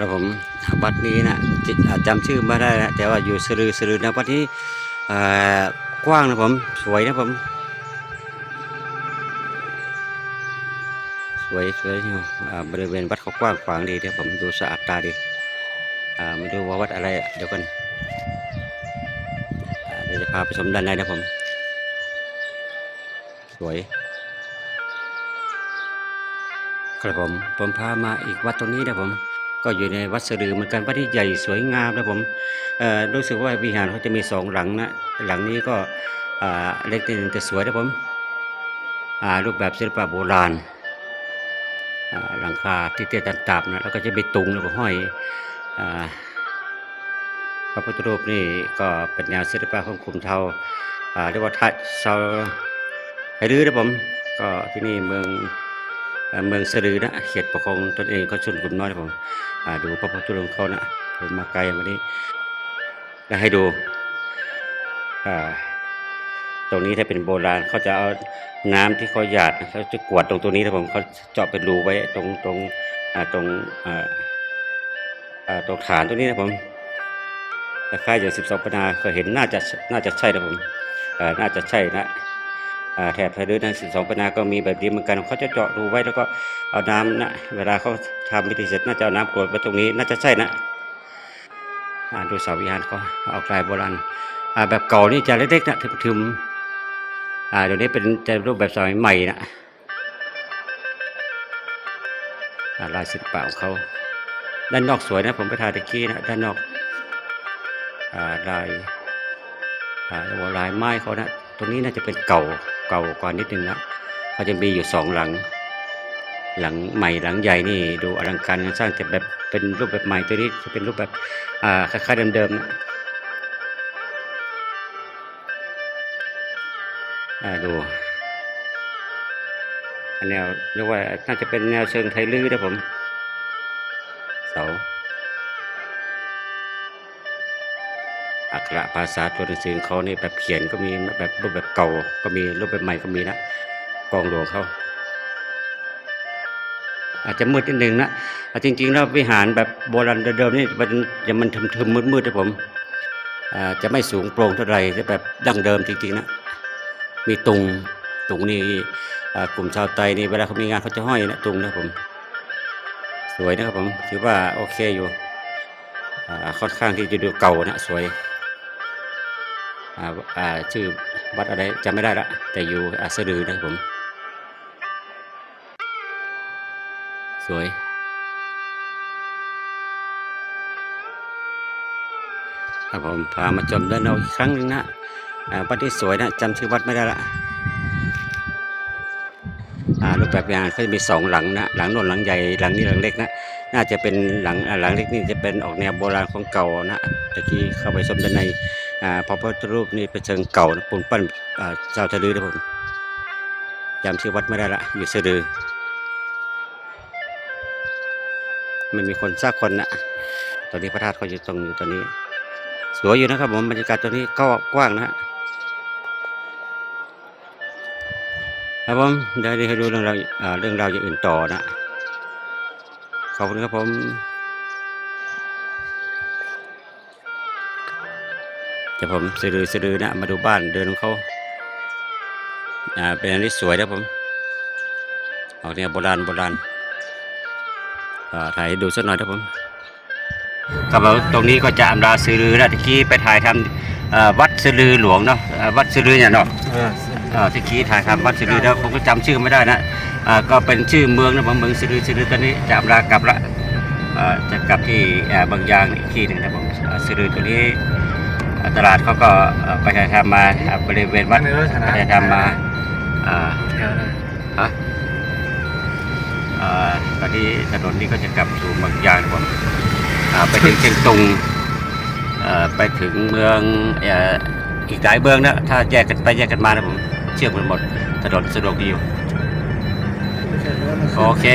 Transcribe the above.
ครับผมวัดนี้นะจิอ่าจำชื่อไม่ได้นะแต่ว่าอยู่สลือสลือนะวัดนี้กว้างนะผมสวยนะผมสวยสวยอยู่บริเวณวัดเขากว้างขวางดีเดี๋ยวผมดูสะอาดตาดีอ่าไม่รู้ว่าวัดอะไรเดี๋ยวกันอ่าเดี๋ยวจะพาไปชมด้านในนะผม สวยครับผมผมพามาอีกวัดตรงนี้นะผม ก็อยู่ในวัดสะดือเหมือนกันวัดที่ใหญ่สวยงามนะผมรู้สึกว่าวิหารเขาจะมีสองหลังนะหลังนี้ก็เล็กนิดนึงแต่สวยนะผมรูปแบบศิลปะโบราณหลังคาที่เตี้ยตันๆนะแล้วก็จะมีตุงแล้วก็ห้อยพระพุทธรูปนี่ก็เป็นแนวศิลปะของกลุ่มเทาเรียกว่าไทยชาวไรื้อนะผมก็ที่นี่เมือง เมืองสะดือนะเขตปกครองตนเองเขาชนกลุ่มน้อยนะผมดูพระพุทธรูปเขานะผมมาไกลวันนี้แล้ให้ดูตรงนี้ถ้าเป็นโบราณเขาจะเอาน้ำที่เขาหยาดเขาจะกวดตรงตัวนี้นะผมเขาเจาะเป็นรูไว้ตรงตรงตรงตรงฐานตรงนี้นะผมคล้ายอย่างสิบสองปนาเคยเห็นน่าจะน่าจะใช่นะผมน่าจะใช่นะ แถบทยดื้อทั้งสิบสองปนาก็มีแบบนี้เหมือนกันเขาจะเจาะรูไว้แล้วก็เอาน้ำนะเวลาเขาทำพิธีเสร็จน่าจะเอาน้ำกรวดไว้ตรงนี้น่าจะใช่นะอ่าดูเสาวิหารเขาเอาลายโบราณแบบเก่านี่จะเล็กๆนะทึมๆอ่าเดี๋ยวนี้เป็นจะรูปแบบสมัยใหม่นะอ่าลายศิลปะของเขาด้านนอกสวยนะผมไปถ่ายตะกี้นะด้านนอกอ่าลายอ่าลายไม้เขานะตรงนี้น่าจะเป็นเก่า เก่ากว่านิดนึงนะเขาจะมีอยู่สองหลัง หลังใหม่หลังใหญ่นี่ดูอลังการงานสร้างแต่แบบเป็นรูปแบบใหม่ตัวนี้จะเป็นรูปแบบอ่าคล้ายๆเดิมๆนะดูอันแนวเรียกว่าน่าจะเป็นแนวเชิงไทยลื้อนะผมเสา อักขระภาษาตัวหนังสือเขานี่แบบเขียนก็มีแบบรูปแบบเก่าก็มีรูปแบบใหม่ก็มีนะกองหลวงเขาอาจจะมืดนิดนึงนะอ่จริงๆแล้ววิหารแบบโบราณเดิมๆนี่มันยังมันทึมๆมืดๆนะผมอาจะไม่สูงโปร่งเท่าไหร่จะแบบดั้งเดิมจริงๆนะมีตุงตุงนี่กลุ่มชาวไตนี่เวลาเขามีงานเขาจะห้อยนะตุงนะผม สวยนะครับผมถือว่าโอเคอยู่ค่อนข้างที่จะดูเก่านะสวย ชื่อวัดอะไรจำไม่ได้ละแต่อยู่อาสะดือนะครับผม สวย ครับผมพามาชมด้านนอกอีกครั้งหนึ่งนะวัดที่สวยนะจำชื่อวัดไม่ได้ละรูปแบบงานเขาจะมีสองหลังนะหลังโนนหลังใหญ่หลังนี้หลังเล็กนะน่าจะเป็นหลังหลังเล็กนี่จะเป็นออกแนวโบราณของเก่านะตะกี้เข้าไปชมด้านใน อ่าพระพุทธรูปนี่เป็นเชิงเก่านะปูนปั้นอ่าชาวทะลือนะผมจำชื่อวัดไม่ได้ละอยู่สะดือไม่มีคนสักคนนะตอนนี้พระธาตุเขาอยู่ตรงอยู่ตอนนี้ สวยอยู่นะครับผมบรรยากาศตอนนี้ก็กว้างนะฮะครับผมเดี๋ยวให้ดูเรื่องราวเรื่องราวอย่างอื่นต่อนะขอบคุณครับผม จะผมสะดือสะดือนะมาดูบ้านเดินของเขาอ่าเป็นอันที่สวยนะผมเอาเนี่ยโบราณโบราณอ่าถ่ายให้ดูสักหน่อยนะผมครับผมตรงนี้ก็จะอำลาสะดือนะตะกี้ไปถ่ายทำอ่าวัดสะดือหลวงเนาะอ่าวัดสะดือเนี่ยเนาะเอออ่าตะกี้ถ่ายทำวัดสะดือแล้วผมก็จำชื่อไม่ได้นะอ่าก็เป็นชื่อเมืองนะผมเมืองสะดือสะดือตอนนี้จะอำลากลับละอ่าจะกลับที่อ่าบางยางอีกที่หนึ่งนะผมอ่าสะดือตัวนี้ ตลาดเขาก็เอ่อไปถ่ายทำมาอ่าบริเวณวัดไม่รู้ชนะไปถ่ายทำมาอ่าแถวนั้นฮะอ่าตอนนี้ถนนนี้ก็จะกลับสู่บางยางนะผมอ่าไปถึงเชียงตุงเอ่อไปถึงเมืองเอ่ออีกหลายเมืองนะถ้าแยกกันไปแยกกันมานะผมเชื่อมกันหมดถนนสะดวกดีอยู่โอเค